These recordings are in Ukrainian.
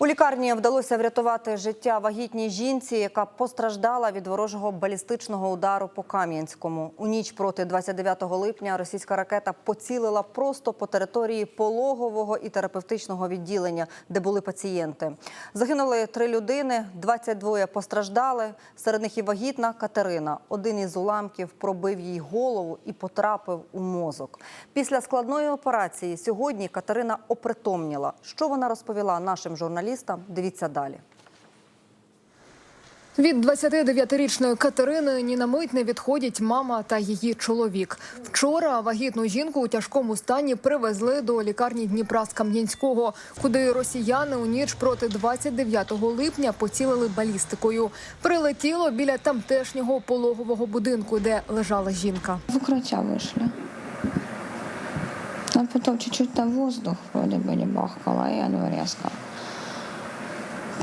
У лікарні вдалося врятувати життя вагітній жінці, яка постраждала від ворожого балістичного удару по Кам'янському. У ніч проти 29 липня російська ракета поцілила просто по території пологового і терапевтичного відділення, де були пацієнти. Загинули три людини, 22 постраждали. Серед них і вагітна Катерина. Один із уламків пробив їй голову і потрапив у мозок. Після складної операції сьогодні Катерина опритомніла. Що вона розповіла нашим журналістам? Дивіться далі. Від 29-річної Катерини ні на мить не відходять мама та її чоловік. Вчора вагітну жінку у тяжкому стані привезли до лікарні Дніпра з Кам'янського, куди росіяни у ніч проти 29 липня поцілили балістикою. Прилетіло біля тамтешнього пологового будинку, де лежала жінка. В укриття вийшли. А потім чуть-чуть там воздух вроде би не бахкало, і воно різко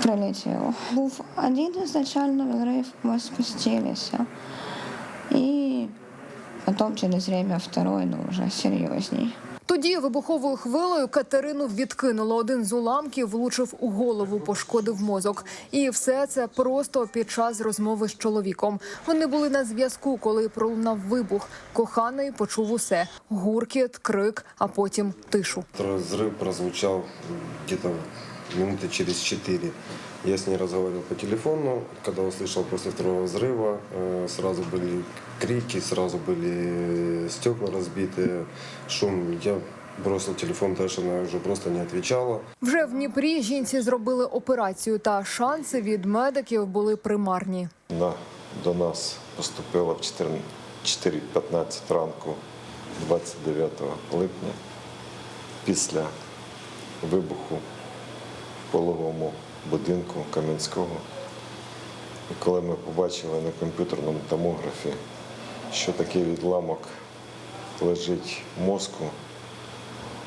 прилетіло. Був один ізначально взрив, ми спустилися. І потім через время второй, ну вже серйозній. Тоді вибуховою хвилею Катерину відкинуло. Один з уламків влучив у голову, пошкодив мозок. І все це просто під час розмови з чоловіком. Вони були на зв'язку, коли пролунав вибух. Коханий почув усе: гуркіт, крик, а потім тишу. Второй взрыв прозвучал где-то минуты через четыре. Я с ней разговаривал по телефону. Когда услышал после второго взрыва, э, сразу были крики, сразу были стекла разбиты, шум. Я бросил телефон, потому что она уже просто не отвечала. Вже в Дніпрі жінці зробили операцію, та шанси від медиків були примарні. На, до нас поступила в 14 4.15 ранку 29 липня після вибуху в будинку Кам'янського. І коли ми побачили на комп'ютерному томографі, що такий відламок лежить мозку,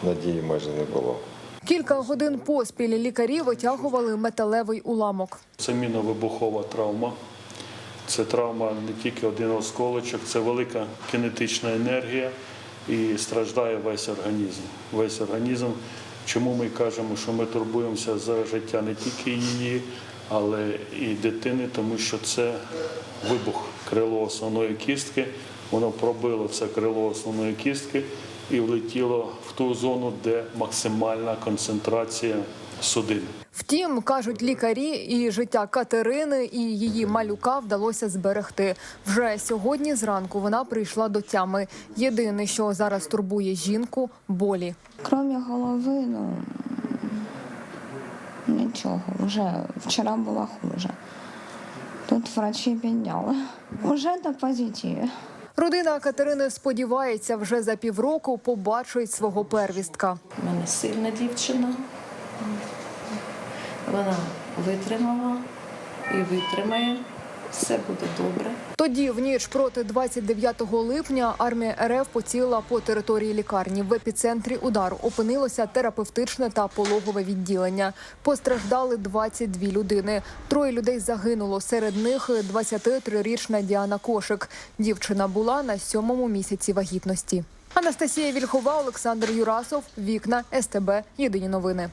надії майже не було. Кілька годин поспіль лікарі витягували металевий уламок. Це міновибухова травма. Це травма не тільки один осколочок, це велика кинетична енергія і страждає весь організм. Весь організм. Чому ми кажемо, що ми турбуємося за життя не тільки її, але і дитини, тому що це вибух крило основної кістки. Воно пробило це крило основної кістки і влетіло в ту зону, де максимальна концентрація судин. Втім, кажуть лікарі, і життя Катерини і її малюка вдалося зберегти. Вже сьогодні зранку вона прийшла до тями. Єдине, що зараз турбує жінку болі. Кроме голови, ну нічого. Вже вчора було хуже. Тут врачі підняли. Уже на позитиві. Родина Катерини сподівається, вже за півроку побачить свого первістка. У мене сильна дівчина. Вона витримала і витримає. Все буде добре. Тоді, в ніч проти 29 липня, армія РФ поцілила по території лікарні. В епіцентрі удару опинилося терапевтичне та пологове відділення. Постраждали 22 людини. Троє людей загинуло. Серед них 23-річна Діана Кошик. Дівчина була на сьомому місяці вагітності. Анастасія Вільхова, Олександр Юрасов, Вікна, СТБ. Єдині новини.